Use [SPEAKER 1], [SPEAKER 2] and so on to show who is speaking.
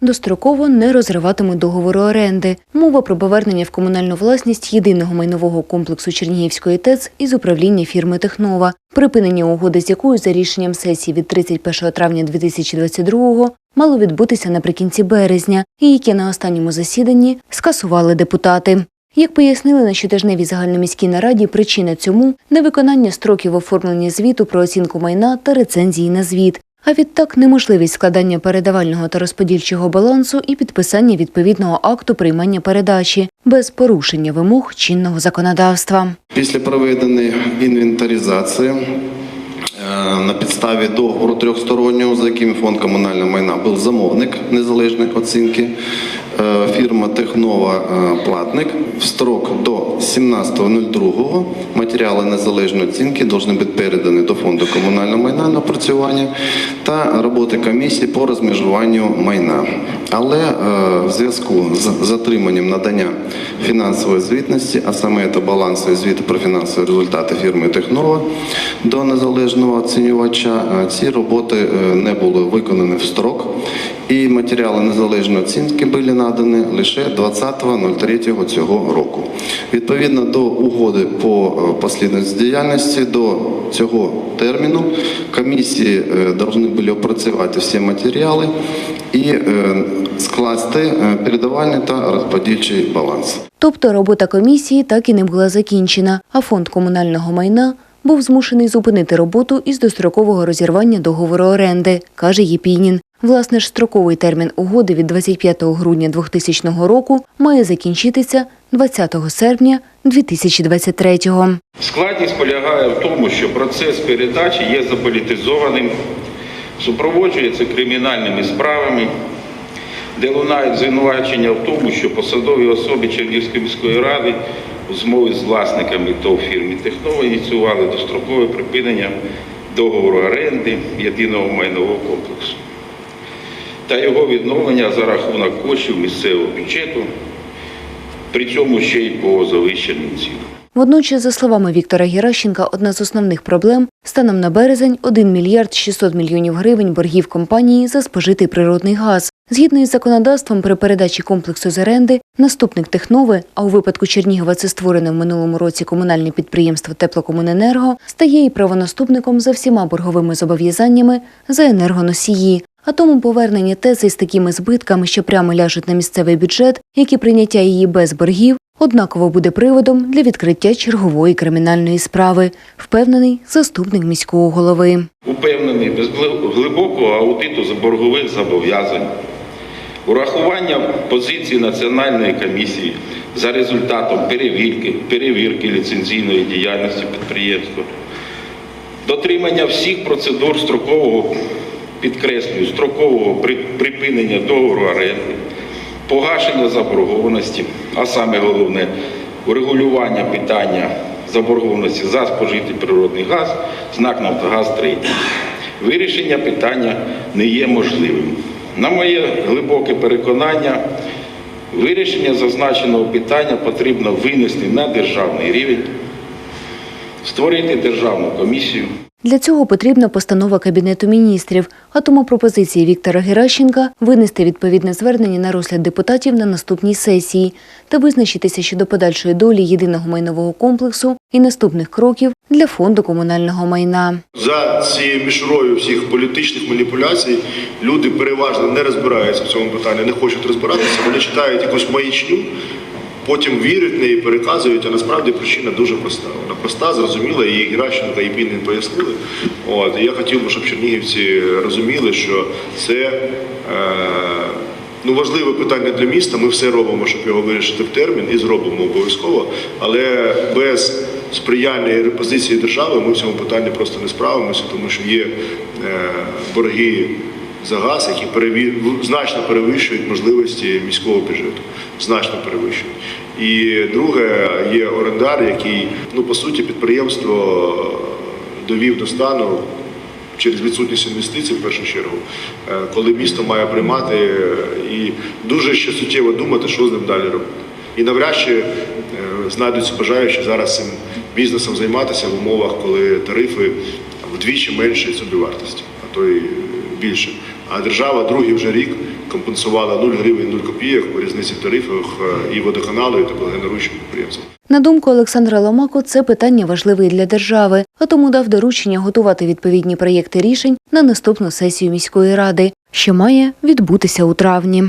[SPEAKER 1] достроково не розриватимуть договору оренди. Мова про повернення в комунальну власність єдиного майнового комплексу Чернігівської ТЕЦ із управління фірми Технова, припинення угоди з якою за рішенням сесії від 31 травня 2022 мало відбутися наприкінці березня, і яке на останньому засіданні скасували депутати. Як пояснили на щотижневій загальноміській нараді, причина цьому невиконання строків оформлення звіту про оцінку майна та рецензії на звіт. А відтак неможливість складання передавального та розподільчого балансу і підписання відповідного акту приймання передачі без порушення вимог чинного законодавства.
[SPEAKER 2] Після проведеної інвентаризації е, на підставі договору трьохстороннього, за яким фонд комунального майна був замовник незалежної оцінки, фірма Технова е, платник в строк до 17.02 матеріали незалежної оцінки повинні бути передані до фонду комунального майна на опрацювання та роботи комісії по розмежуванню майна. Але е, в зв'язку з затриманням надання фінансової звітності, а саме це балансовий звіт про фінансові результати фірми Технова до незалежного оцінювача, е, ці роботи е, не були виконані в строк, і матеріали незалежної оцінки були надані лише 20.03 цього року. Відповідно до угоди по е, послідності діяльності до цього терміну комісії е, повинні були опрацювати всі матеріали і е, скласти е, передавальний та розподільчий баланс.
[SPEAKER 1] Тобто робота комісії так і не була закінчена, а фонд комунального майна був змушений зупинити роботу із дострокового розірвання договору оренди, каже Єпінін. Власне ж, строковий термін угоди від 25 грудня 2000 року має закінчитися 20 серпня 2023-го.
[SPEAKER 3] Складність полягає в тому, що процес передачі є заполітизованим, супроводжується кримінальними справами, де лунають звинувачення в тому, що посадові особи Чернігівської міської ради у змові з власниками ТОВ фірмі Технова ініціювали дострокове припинення договору оренди єдиного майнового комплексу та його відновлення за рахунок коштів місцевого бюджету, при цьому ще й по завищеним цінам.
[SPEAKER 1] Водночас, за словами Віктора Геращенка, одна з основних проблем станом на березень 1 мільярд 600 мільйонів гривень боргів компанії за спожитий природний газ. Згідно із законодавством при передачі комплексу з оренди, наступник Технови, а у випадку Чернігова це створене в минулому році комунальне підприємство Теплокомуненерго, стає і правонаступником за всіма борговими зобов'язаннями за енергоносії. А тому повернення тези з такими збитками, що прямо ляжуть на місцевий бюджет, як і прийняття її без боргів, однаково буде приводом для відкриття чергової кримінальної справи, впевнений заступник міського голови.
[SPEAKER 3] Упевнений без глибокого аудиту заборгових зобов'язань, урахування позиції Національної комісії за результатом перевірки, перевірки ліцензійної діяльності підприємства, дотримання всіх процедур строкового, підкреслюю, строкового припинення договору оренди, погашення заборгованості, а саме головне урегулювання питання заборгованості за спожитий природний газ з НАК «Нафтогаз Трейдинг». Вирішення питання не є можливим. На моє глибоке переконання, вирішення зазначеного питання потрібно винести на державний рівень, створити державну комісію.
[SPEAKER 1] Для цього потрібна постанова Кабінету міністрів, а тому пропозиції Віктора Геращенка винести відповідне звернення на розгляд депутатів на наступній сесії та визначитися щодо подальшої долі єдиного майнового комплексу і наступних кроків для фонду комунального майна.
[SPEAKER 4] За цією мішурою всіх політичних маніпуляцій люди переважно не розбираються в цьому питанні, не хочуть розбиратися. Вони читають якусь маячню, потім вірять в неї, переказують. А насправді причина дуже проста. Вона проста, зрозуміла, її Геращенко і Пінін пояснили. От і я хотів би, щоб чернігівці розуміли, що це. Е- Ну, важливе питання для міста. Ми все робимо, щоб його вирішити в термін, і зробимо обов'язково. Але без сприяння і репозиції держави ми в цьому питанні просто не справимося, тому що є е, борги за газ, які переві... значно перевищують можливості міського бюджету. Значно перевищують. І друге, є орендар, який, ну по суті, підприємство довів до стану через відсутність інвестицій в першу чергу, е, коли місто має приймати е, і дуже ще суттєво думати, що з ним далі робити. І навряд чи е, знайдуться бажаючі зараз цим бізнесом займатися в умовах, коли тарифи вдвічі менше собівартості, то й більше. А держава другий вже рік компенсувала 0 гривень 0 копійок у різниці в тарифах е, і водоканалу, і теплогенеруючим підприємствам.
[SPEAKER 1] На думку Олександра Ломако, це питання важливе і для держави, а тому дав доручення готувати відповідні проєкти рішень на наступну сесію міської ради, що має відбутися у травні.